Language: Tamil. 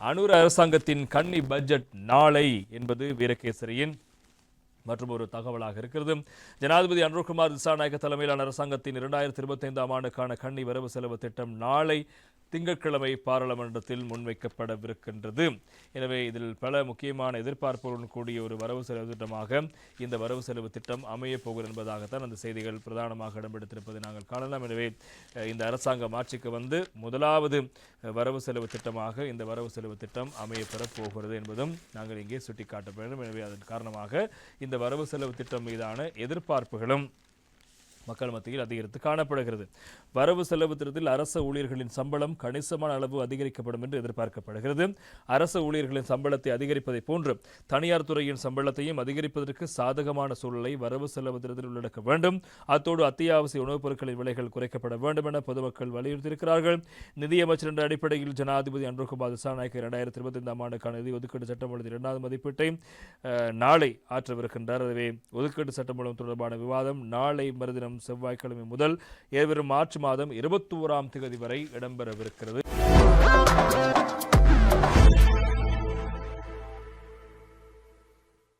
அனுர அரசாங்கத்தின் கன்னி பட்ஜெட் நாளை என்பது வீரகேசரியின் மற்றும் ஒரு தகவலாக இருக்கிறது. ஜனாதிபதி அனுர்குமார் திசாநாயக்க தலைமையிலான அரசாங்கத்தின் இரண்டாயிரத்தி இருபத்தைந்தாம் ஆண்டுக்கான கன்னி வரவு செலவு திட்டம் நாளை திங்கட்கிழமை பாராளுமன்றத்தில் முன்வைக்கப்படவிருக்கின்றது. எனவே இதில் பல முக்கியமான எதிர்பார்ப்புடன் கூடிய ஒரு வரவு செலவு திட்டமாக இந்த வரவு செலவு திட்டம் அமையப் போகிறது என்பதாகத்தான் அந்த செய்திகள் பிரதானமாக இடம்பெடுத்திருப்பதை நாங்கள் காணலாம். எனவே இந்த அரசாங்கம் ஆட்சிக்கு வந்து முதலாவது வரவு செலவு திட்டமாக இந்த வரவு செலவு திட்டம் அமையப்பெறப் போகிறது என்பதும் நாங்கள் இங்கே சுட்டிக்காட்ட வேண்டும். எனவே அதன் காரணமாக இந்த வரவு செலவு திட்டம் மீதான எதிர்பார்ப்புகளும் மக்கள் மத்தியில் அதிகரித்து காணப்படுகிறது. வரவு செலவு திட்டத்தில் அரச ஊழியர்களின் சம்பளம் கணிசமான அளவு அதிகரிக்கப்படும் என்று எதிர்பார்க்கப்படுகிறது. அரச ஊழியர்களின் சம்பளத்தை அதிகரிப்பதை போன்று தனியார் துறையின் சம்பளத்தையும் அதிகரிப்பதற்கு சாதகமான சூழலை வரவு செலவு திட்டத்தில் உள்ளடக்க வேண்டும். அத்தோடு அத்தியாவசிய உணவுப் பொருட்களின் விலைகள் குறைக்கப்பட வேண்டும் என பொதுமக்கள் வலியுறுத்தியிருக்கிறார்கள். நிதியமைச்சர் என்ற அடிப்படையில் ஜனாதிபதி அன்ருகுமார் திசாநாயக்கர் இரண்டாயிரத்தி இருபத்தி ஐந்தாம் ஆண்டுக்கான நிதி ஒதுக்கீடு சட்டமூலத்தின் இரண்டாவது மதிப்பீட்டை நாளை ஆற்றவிருக்கின்றார். எனவே ஒதுக்கீடு சட்டமூலம் தொடர்பான விவாதம் நாளை மறுதினம் செவ்வாய்க்கிழமை முதல் எதிர்வரும் மார்ச் மாதம் இருபத்தி ஓராம் தேதி வரை இடம்பெறவிருக்கிறது.